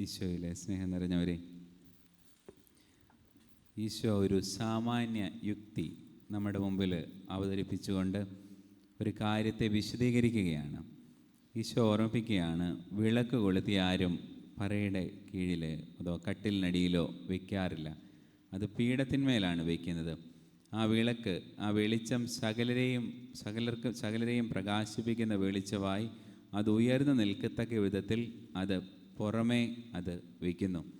ഈശോയിലെ സ്നേഹം നിറഞ്ഞവരെ ഈശോ ഒരു സാമാന്യ യുക്തി നമ്മുടെ മുമ്പിൽ അവതരിപ്പിച്ചുകൊണ്ട് ഒരു കാര്യത്തെ വിശദീകരിക്കുകയാണ്. ഈശോ ഓർമ്മിപ്പിക്കുകയാണ് വിളക്ക് കൊളുത്തി ആരും പറയുടെ കീഴിൽ അതോ കട്ടിലിനടിയിലോ വയ്ക്കാറില്ല അത് പീഠത്തിന്മേലാണ് വയ്ക്കുന്നത് ആ വിളക്ക് ആ വെളിച്ചം സകലരെയും സകലർക്ക് സകലരെയും പ്രകാശിപ്പിക്കുന്ന വെളിച്ചമായി അത് ഉയർന്നു നിൽക്കത്തക്ക വിധത്തിൽ അത് പുറമേ അത് വയ്ക്കുന്നു.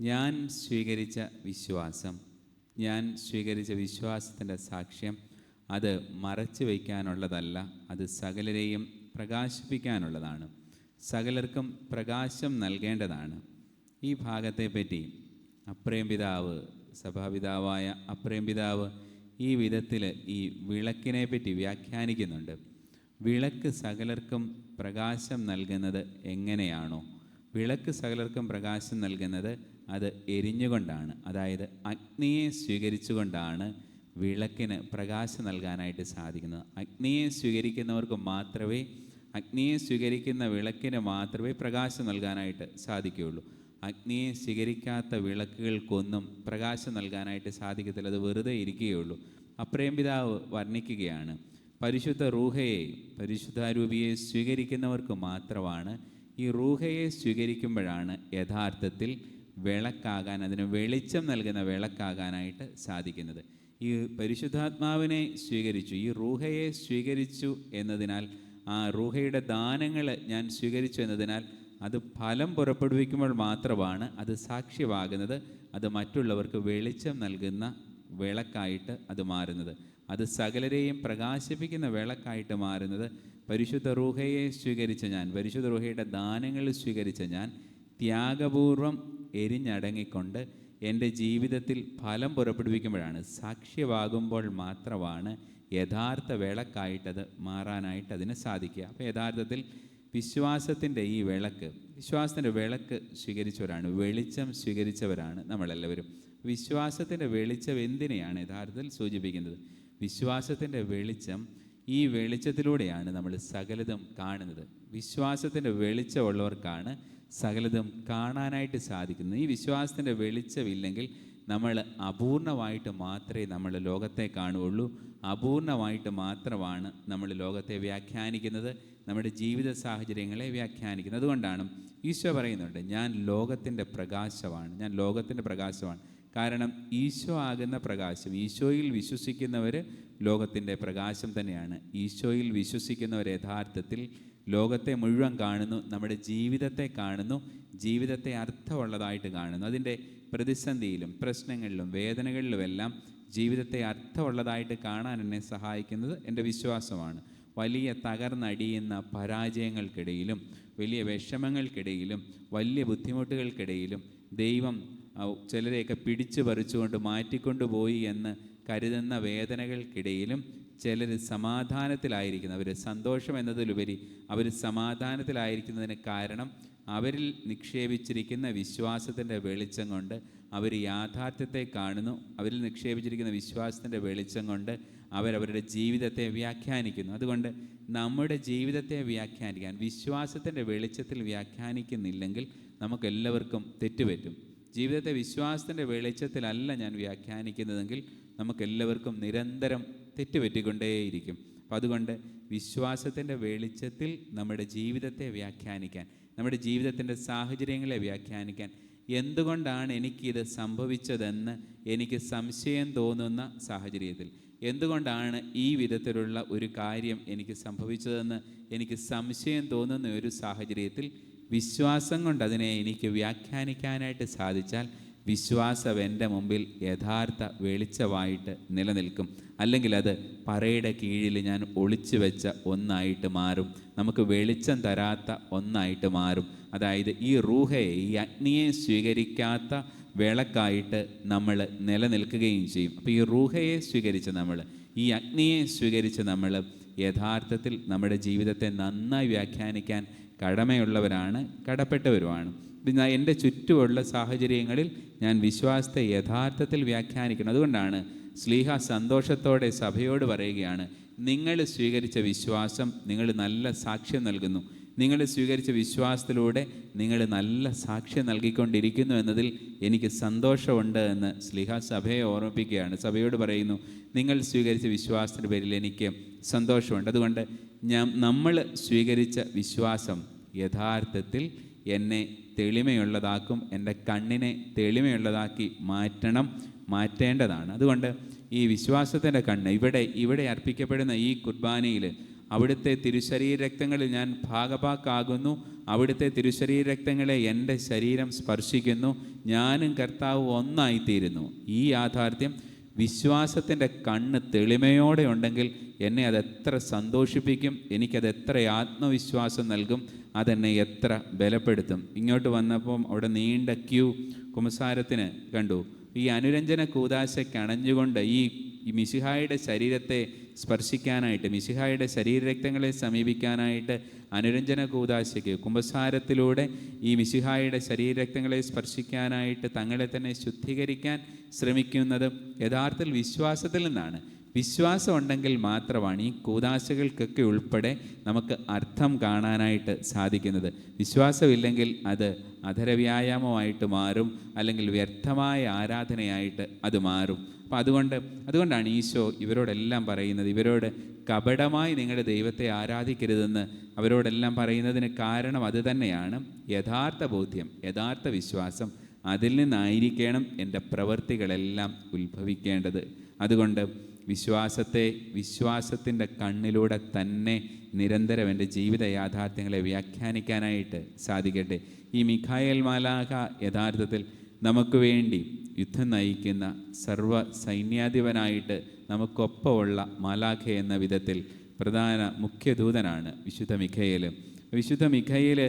ഞാൻ സ്വീകരിച്ച വിശ്വാസം ഞാൻ സ്വീകരിച്ച വിശ്വാസത്തിന്റെ സാക്ഷ്യം അത് മറച്ചു വയ്ക്കാനുള്ളതല്ല അത് സകലരെയും പ്രകാശിപ്പിക്കാനുള്ളതാണ്. സകലർക്കും പ്രകാശം നൽകേണ്ടതാണ്. ഈ ഭാഗത്തെപ്പറ്റി അപ്രേം പിതാവ് സഭാപിതാവായ അപ്രേം പിതാവ് ഈ വിധത്തിൽ ഈ വിളക്കിനെ പറ്റി വ്യാഖ്യാനിക്കുന്നുണ്ട്. വിളക്ക് സകലർക്കും പ്രകാശം നൽകുന്നത് എങ്ങനെയാണോ? വിളക്ക് സകലർക്കും പ്രകാശം നൽകുന്നത് അത് എരിഞ്ഞുകൊണ്ടാണ്. അതായത് അഗ്നിയെ സ്വീകരിച്ചുകൊണ്ടാണ് വിളക്കിന് പ്രകാശം നൽകാനായിട്ട് സാധിക്കുന്നത്. അഗ്നിയെ സ്വീകരിക്കുന്നവർക്ക് മാത്രമേ അഗ്നിയെ സ്വീകരിക്കുന്ന വിളക്കിന് മാത്രമേ പ്രകാശം നൽകാനായിട്ട് സാധിക്കുകയുള്ളൂ. അഗ്നിയെ സ്വീകരിക്കാത്ത വിളക്കുകൾക്കൊന്നും പ്രകാശം നൽകാനായിട്ട് സാധിക്കത്തില്ല. അത് വെറുതെ ഇരിക്കുകയുള്ളൂ. അപ്രേം പിതാവ് വർണിക്കുകയാണ് പരിശുദ്ധ റൂഹയെ പരിശുദ്ധാരൂപിയെ സ്വീകരിക്കുന്നവർക്ക് മാത്രമാണ് ഈ റൂഹയെ സ്വീകരിക്കുമ്പോഴാണ് യഥാർത്ഥത്തിൽ വിളക്കാകാൻ അതിന് വെളിച്ചം നൽകുന്ന വിളക്കാകാനായിട്ട് സാധിക്കുന്നത്. ഈ പരിശുദ്ധാത്മാവിനെ സ്വീകരിച്ചു ഈ റൂഹയെ സ്വീകരിച്ചു എന്നതിനാൽ ആ റൂഹയുടെ ദാനങ്ങൾ ഞാൻ സ്വീകരിച്ചു എന്നതിനാൽ അത് ഫലം പുറപ്പെടുവിക്കുമ്പോൾ മാത്രമാണ് അത് സാക്ഷ്യമാകുന്നത് അത് മറ്റുള്ളവർക്ക് വെളിച്ചം നൽകുന്ന വിളക്കായിട്ട് അത് മാറുന്നത്. അത് സകലരെയും പ്രകാശിപ്പിക്കുന്ന വിളക്കായിട്ട് മാറുന്നത്. പരിശുദ്ധ റൂഹയെ സ്വീകരിച്ച ഞാൻ പരിശുദ്ധ റൂഹയുടെ ദാനങ്ങൾ സ്വീകരിച്ച ഞാൻ ത്യാഗപൂർവം എരിഞ്ഞടങ്ങിക്കൊണ്ട് എന്റെ ജീവിതത്തിൽ ഫലം പുറപ്പെടുവിക്കുമ്പോഴാണ് സാക്ഷ്യമാകുമ്പോൾ മാത്രമാണ് യഥാർത്ഥ വിളക്കായിട്ടത് മാറാനായിട്ട് അതിന് സാധിക്കുക. അപ്പോൾ യഥാർത്ഥത്തിൽ വിശ്വാസത്തിന്റെ ഈ വിളക്ക് വിശ്വാസത്തിന്റെ വിളക്ക് സ്വീകരിച്ചവരാണ് വെളിച്ചം സ്വീകരിച്ചവരാണ് നമ്മളെല്ലാവരും. വിശ്വാസത്തിന്റെ വെളിച്ചം എന്തിനെയാണ് യഥാർത്ഥത്തിൽ സൂചിപ്പിക്കുന്നത്? വിശ്വാസത്തിന്റെ വെളിച്ചം ഈ വെളിച്ചത്തിലൂടെയാണ് നമ്മൾ സകലതും കാണുന്നത്. വിശ്വാസത്തിന്റെ വെളിച്ചമുള്ളവർക്കാണ് സകലതും കാണാനായിട്ട് സാധിക്കുന്നത്. ഈ വിശ്വാസത്തിന്റെ വെളിച്ചമില്ലെങ്കിൽ നമ്മൾ അപൂർണമായിട്ട് മാത്രമേ നമ്മൾ ലോകത്തെ കാണുകയുള്ളൂ. അപൂർണമായിട്ട് മാത്രമാണ് നമ്മൾ ലോകത്തെ വ്യാഖ്യാനിക്കുന്നത്. നമ്മുടെ ജീവിത സാഹചര്യങ്ങളെ വ്യാഖ്യാനിക്കുന്നത്. അതുകൊണ്ടാണ് ഈശോ പറയുന്നുണ്ട് ഞാൻ ലോകത്തിന്റെ പ്രകാശമാണ്. ഞാൻ ലോകത്തിന്റെ പ്രകാശമാണ്. കാരണം ഈശോ ആകുന്ന പ്രകാശം ഈശോയിൽ വിശ്വസിക്കുന്നവർ ലോകത്തിന്റെ പ്രകാശം തന്നെയാണ്. ഈശോയിൽ വിശ്വസിക്കുന്നവർ യഥാർത്ഥത്തിൽ ലോകത്തെ മുഴുവൻ കാണുന്നു നമ്മുടെ ജീവിതത്തെ കാണുന്നു ജീവിതത്തെ അർത്ഥമുള്ളതായിട്ട് കാണുന്നു. അതിന്റെ പ്രതിസന്ധിയിലും പ്രശ്നങ്ങളിലും വേദനകളിലുമെല്ലാം ജീവിതത്തെ അർത്ഥമുള്ളതായിട്ട് കാണാൻ എന്നെ സഹായിക്കുന്നത് എന്റെ വിശ്വാസമാണ്. വലിയ തകർന്നടിയുന്ന പരാജയങ്ങൾക്കിടയിലും വലിയ വിഷമങ്ങൾക്കിടയിലും വലിയ ബുദ്ധിമുട്ടുകൾക്കിടയിലും ദൈവം ചിലരെയൊക്കെ പിടിച്ചു പറിച്ചുകൊണ്ട് മാറ്റിക്കൊണ്ടുപോയി എന്ന് കരുതുന്ന വേദനകൾക്കിടയിലും ചിലർ സമാധാനത്തിലായിരിക്കുന്നു. അവർ സന്തോഷം എന്നതിലുപരി അവർ സമാധാനത്തിലായിരിക്കുന്നതിന് കാരണം അവരിൽ നിക്ഷേപിച്ചിരിക്കുന്ന വിശ്വാസത്തിന്റെ വെളിച്ചം കൊണ്ട് അവർ യാഥാർത്ഥ്യത്തെ കാണുന്നു. അവരിൽ നിക്ഷേപിച്ചിരിക്കുന്ന വിശ്വാസത്തിന്റെ വെളിച്ചം കൊണ്ട് അവരവരുടെ ജീവിതത്തെ വ്യാഖ്യാനിക്കുന്നു. അതുകൊണ്ട് നമ്മുടെ ജീവിതത്തെ വ്യാഖ്യാനിക്കാൻ വിശ്വാസത്തിന്റെ വെളിച്ചത്തിൽ വ്യാഖ്യാനിക്കുന്നില്ലെങ്കിൽ നമുക്കെല്ലാവർക്കും തെറ്റുപറ്റും. ജീവിതത്തെ വിശ്വാസത്തിന്റെ വെളിച്ചത്തിലല്ല ഞാൻ വ്യാഖ്യാനിക്കുന്നതെങ്കിൽ നമുക്കെല്ലാവർക്കും നിരന്തരം തെറ്റുപറ്റിക്കൊണ്ടേയിരിക്കും. അപ്പം അതുകൊണ്ട് വിശ്വാസത്തിന്റെ വെളിച്ചത്തിൽ നമ്മുടെ ജീവിതത്തെ വ്യാഖ്യാനിക്കാൻ നമ്മുടെ ജീവിതത്തിന്റെ സാഹചര്യങ്ങളെ വ്യാഖ്യാനിക്കാൻ എന്തുകൊണ്ടാണ് എനിക്കിത് സംഭവിച്ചതെന്ന് എനിക്ക് സംശയം തോന്നുന്ന സാഹചര്യത്തിൽ? എന്തുകൊണ്ടാണ് ഈ വിധത്തിലുള്ള ഒരു കാര്യം എനിക്ക് സംഭവിച്ചതെന്ന് എനിക്ക് സംശയം തോന്നുന്ന ഒരു സാഹചര്യത്തിൽ വിശ്വാസം കൊണ്ട് അതിനെ എനിക്ക് വ്യാഖ്യാനിക്കാനായിട്ട് സാധിച്ചാൽ വിശ്വാസം എന്റെ മുമ്പിൽ യഥാർത്ഥ വെളിച്ചമായിട്ട് നിലനിൽക്കും. അല്ലെങ്കിൽ അത് പറയുടെ കീഴിൽ ഞാൻ ഒളിച്ചു വെച്ച ഒന്നായിട്ട് മാറും. നമുക്ക് വെളിച്ചം തരാത്ത ഒന്നായിട്ട് മാറും. അതായത് ഈ റൂഹയെ ഈ അഗ്നിയെ സ്വീകരിക്കാത്ത വിളക്കായിട്ട് നമ്മൾ നിലനിൽക്കുകയും ചെയ്യും. അപ്പോൾ ഈ റൂഹയെ സ്വീകരിച്ച നമ്മൾ ഈ അഗ്നിയെ സ്വീകരിച്ച് നമ്മൾ യഥാർത്ഥത്തിൽ നമ്മുടെ ജീവിതത്തെ നന്നായി വ്യാഖ്യാനിക്കാൻ കടമയുള്ളവരാണ് കടപ്പെട്ടവരുമാണ്. എന്റെ ചുറ്റുമുള്ള സാഹചര്യങ്ങളിൽ ഞാൻ വിശ്വാസത്തെ യഥാർത്ഥത്തിൽ വ്യാഖ്യാനിക്കണം. അതുകൊണ്ടാണ് സ്ലീഹ സന്തോഷത്തോടെ സഭയോട് പറയുകയാണ് നിങ്ങൾ സ്വീകരിച്ച വിശ്വാസം നിങ്ങൾ നല്ല സാക്ഷ്യം നൽകുന്നു. നിങ്ങൾ സ്വീകരിച്ച വിശ്വാസത്തിലൂടെ നിങ്ങൾ നല്ല സാക്ഷ്യം നൽകിക്കൊണ്ടിരിക്കുന്നു എന്നതിൽ എനിക്ക് സന്തോഷമുണ്ട് എന്ന് സ്ലിഹ സഭയെ ഓർമ്മിപ്പിക്കുകയാണ്. സഭയോട് പറയുന്നു നിങ്ങൾ സ്വീകരിച്ച വിശ്വാസത്തിന്റെ പേരിൽ എനിക്ക് സന്തോഷമുണ്ട്. അതുകൊണ്ട് നമ്മൾ സ്വീകരിച്ച വിശ്വാസം യഥാർത്ഥത്തിൽ എന്നെ തെളിമയുള്ളതാക്കും എന്റെ കണ്ണിനെ തെളിമയുള്ളതാക്കി മാറ്റണം മാറ്റേണ്ടതാണ്. അതുകൊണ്ട് ഈ വിശ്വാസത്തിന്റെ കണ്ണ് ഇവിടെ ഇവിടെ അർപ്പിക്കപ്പെടുന്ന ഈ കുർബാനയിൽ അവിടുത്തെ തിരുശരീര രക്തങ്ങളിൽ ഞാൻ ഭാഗഭാക്കാകുന്നു. അവിടുത്തെ തിരുശരീര രക്തങ്ങളെ എന്റെ ശരീരം സ്പർശിക്കുന്നു. ഞാനും കർത്താവ് ഒന്നായിത്തീരുന്നു. ഈ യാഥാർത്ഥ്യം വിശ്വാസത്തിന്റെ കണ്ണ് തെളിമയോടെ ഉണ്ടെങ്കിൽ എന്നെ അത് എത്ര സന്തോഷിപ്പിക്കും എനിക്കത് എത്ര ആത്മവിശ്വാസം നൽകും അതെന്നെ എത്ര ബലപ്പെടുത്തും. ഇങ്ങോട്ട് വന്നപ്പം അവിടെ നീണ്ട ക്യൂ കുമസാരത്തിന് കണ്ടു. ഈ അനുരഞ്ജന കൂതാശയ്ക്ക് അണഞ്ഞുകൊണ്ട് ഈ ഈ മിശിഹായുടെ ശരീരത്തെ സ്പർശിക്കാനായിട്ട് മിശിഹായുടെ ശരീരരക്തങ്ങളെ സമീപിക്കാനായിട്ട് അനുരഞ്ജന കൂതാശയ്ക്ക് കുംഭസാരത്തിലൂടെ ഈ മിശിഹായുടെ ശരീരരക്തങ്ങളെ സ്പർശിക്കാനായിട്ട് തങ്ങളെ തന്നെ ശുദ്ധീകരിക്കാൻ ശ്രമിക്കുന്നത് യഥാർത്ഥത്തിൽ വിശ്വാസത്തിൽ നിന്നാണ്. വിശ്വാസം ഉണ്ടെങ്കിൽ മാത്രമാണ് ഈ കൂതാശകൾക്കൊക്കെ ഉൾപ്പെടെ നമുക്ക് അർത്ഥം കാണാനായിട്ട് സാധിക്കുന്നത്. വിശ്വാസമില്ലെങ്കിൽ അത് അധരവ്യായാമമായിട്ട് മാറും അല്ലെങ്കിൽ വ്യർത്ഥമായ ആരാധനയായിട്ട് അത് മാറും. അപ്പം അതുകൊണ്ട് അതുകൊണ്ടാണ് ഈശോ ഇവരോടെല്ലാം പറയുന്നത്. ഇവരോട് കപടമായി നിങ്ങളുടെ ദൈവത്തെ ആരാധിക്കരുതെന്ന് അവരോടെല്ലാം പറയുന്നതിന് കാരണം അത് തന്നെയാണ്. യഥാർത്ഥ ബോധ്യം യഥാർത്ഥ വിശ്വാസം അതിൽ നിന്നായിരിക്കണം എന്റെ പ്രവൃത്തികളെല്ലാം ഉത്ഭവിക്കേണ്ടത്. അതുകൊണ്ട് വിശ്വാസത്തെ വിശ്വാസത്തിന്റെ കണ്ണിലൂടെ തന്നെ നിരന്തരം എന്റെ ജീവിത യാഥാർത്ഥ്യങ്ങളെ വ്യാഖ്യാനിക്കാനായിട്ട് സാധിക്കട്ടെ. ഈ മിഖായൽ മാലാഖ യഥാർത്ഥത്തിൽ നമുക്ക് വേണ്ടി യുദ്ധം നയിക്കുന്ന സർവ സൈന്യാധിപനായിട്ട് നമുക്കൊപ്പമുള്ള മാലാഖ എന്ന വിധത്തിൽ പ്രധാന മുഖ്യദൂതനാണ് വിശുദ്ധ മിഖയിൽ. വിശുദ്ധ മിഖയിൽ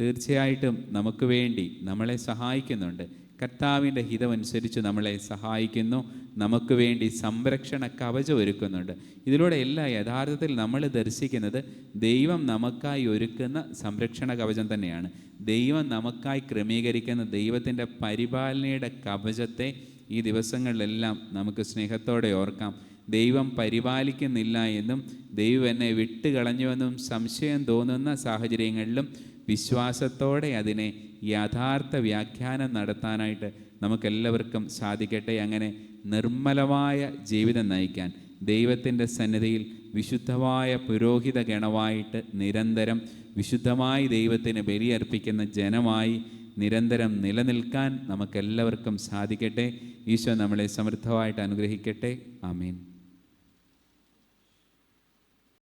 തീർച്ചയായിട്ടും നമുക്ക് വേണ്ടി നമ്മളെ സഹായിക്കുന്നുണ്ട്. കർത്താവിന്റെ ഹിതമനുസരിച്ച് നമ്മളെ സഹായിക്കുന്നു. നമുക്ക് വേണ്ടി സംരക്ഷണ കവചം ഒരുക്കുന്നുണ്ട്. ഇതിലൂടെ എല്ലാ യഥാർത്ഥത്തിൽ നമ്മൾ ദർശിക്കുന്നത് ദൈവം നമുക്കായി ഒരുക്കുന്ന സംരക്ഷണ കവചം തന്നെയാണ്. ദൈവം നമുക്കായി ക്രമീകരിക്കുന്ന ദൈവത്തിന്റെ പരിപാലനയുടെ കവചത്തെ ഈ ദിവസങ്ങളിലെല്ലാം നമുക്ക് സ്നേഹത്തോടെ ഓർക്കാം. ദൈവം പരിപാലിക്കുന്നില്ല എന്നും ദൈവം എന്നെ വിട്ടുകളഞ്ഞുവെന്നും സംശയം തോന്നുന്ന സാഹചര്യങ്ങളിലും വിശ്വാസത്തോടെ അതിനെ യഥാർത്ഥ വ്യാഖ്യാനം നടത്താനായിട്ട് നമുക്കെല്ലാവർക്കും സാധിക്കട്ടെ. അങ്ങനെ നിർമ്മലമായ ജീവിതം നയിക്കാൻ ദൈവത്തിന്റെ സന്നിധിയിൽ വിശുദ്ധമായ പുരോഹിത ഗണമായിട്ട് നിരന്തരം വിശുദ്ധമായി ദൈവത്തിന് ബലിയർപ്പിക്കുന്ന ജനമായി നിരന്തരം നിലനിൽക്കാൻ നമുക്കെല്ലാവർക്കും സാധിക്കട്ടെ. ഈശോ നമ്മളെ സമൃദ്ധമായിട്ട് അനുഗ്രഹിക്കട്ടെ. ആമീൻ.